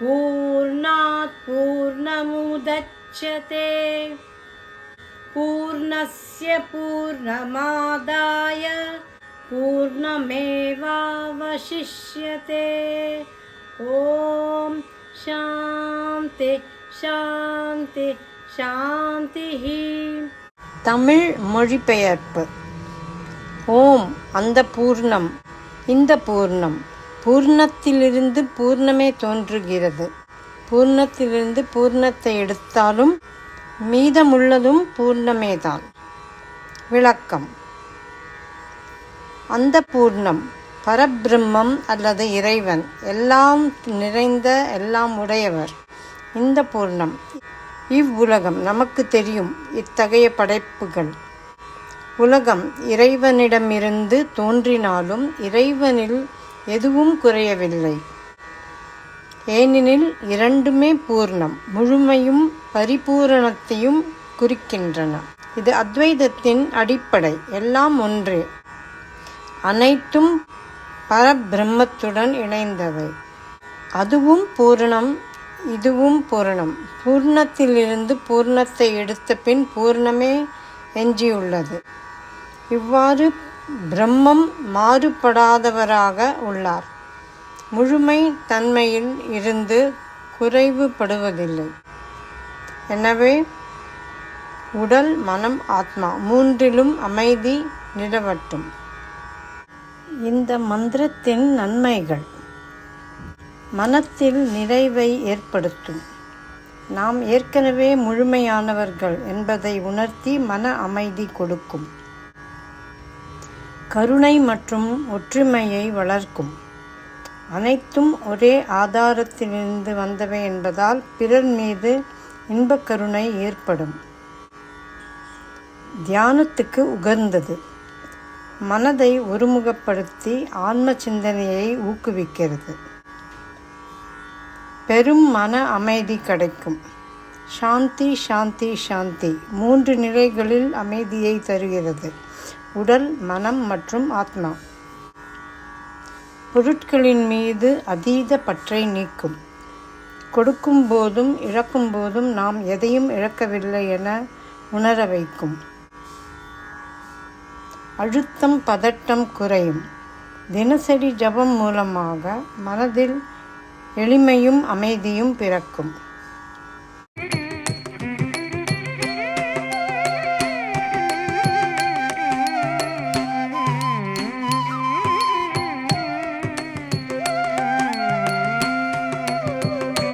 पूर्णात् पूर्णमुदच्यते पूर्णस्य पूर्णमादाय पूर्णमेवावशिष्यते ॐ शान्ति शान्ति शान्तिः தமிழ் மொழிபெயர்ப்பு ஓம் அந்த பூர்ணம் இந்த பூர்ணம் பூர்ணத்திலிருந்து பூர்ணமே தோன்றுகிறது. பூர்ணத்திலிருந்து பூர்ணத்தை எடுத்தாலும் மீதமுள்ளதும் பூர்ணமேதான். விளக்கம். அந்த பூர்ணம் பரபிரம்மம் அல்லது இறைவன் எல்லாம் நிறைந்த எல்லாம் உடையவர். இந்த பூர்ணம் இவ்வுலகம் நமக்கு தெரியும் இத்தகைய படைப்புகள். உலகம் இறைவனிடமிருந்து தோன்றினாலும் இறைவனில் எதுவும் குறையவில்லை. ஏனெனில் இரண்டுமே பூர்ணம் முழுமையும் பரிபூரணத்தையும் குறிக்கின்றன. இது அத்வைதத்தின் அடிப்படை எல்லாம் ஒன்றே. அனைத்தும் பரபிரம்மத்துடன் இணைந்தவை. அதுவும் பூரணம் இதுவும் பூரணம். பூர்ணத்திலிருந்து பூர்ணத்தை எடுத்த பின் பூர்ணமே எஞ்சியுள்ளது. இவ்வாறு பிரம்மம் மாறுபடாதவராக உள்ளார். முழுமை தன்மையில் இருந்து குறைவுபடுவதில்லை. எனவே உடல் மனம் ஆத்மா மூன்றிலும் அமைதி நிலவட்டும். இந்த மந்திரத்தின் நன்மைகள் மனத்தில் நிறைவை ஏற்படுத்தும். நாம் ஏற்கனவே முழுமையானவர்கள் என்பதை உணர்த்தி மன அமைதி கொடுக்கும். கருணை மற்றும் ஒற்றுமையை வளர்க்கும். அனைத்தும் ஒரே ஆதாரத்திலிருந்து வந்தவை என்பதால் பிறர் மீது இன்பக் கருணை ஏற்படும். தியானத்துக்கு உகந்தது. மனதை ஒருமுகப்படுத்தி ஆன்ம சிந்தனையை ஊக்குவிக்கிறது. பெரும் மன அமைதி கிடைக்கும். சாந்தி சாந்தி சாந்தி. மூன்று நிலைகளில் அமைதியை தருகிறது. உடல் மனம் மற்றும் ஆத்மா. பொருட்களின் மீது அதீத பற்றை நீக்கும். கொடுக்கும் போதும் இழக்கும் போதும் நாம் எதையும் இழக்கவில்லை என உணர வைக்கும். அழுத்தம் பதட்டம் குறையும். தினசரி ஜபம் மூலமாக மனதில் எளிமையும் அமைதியும் பிறக்கும்.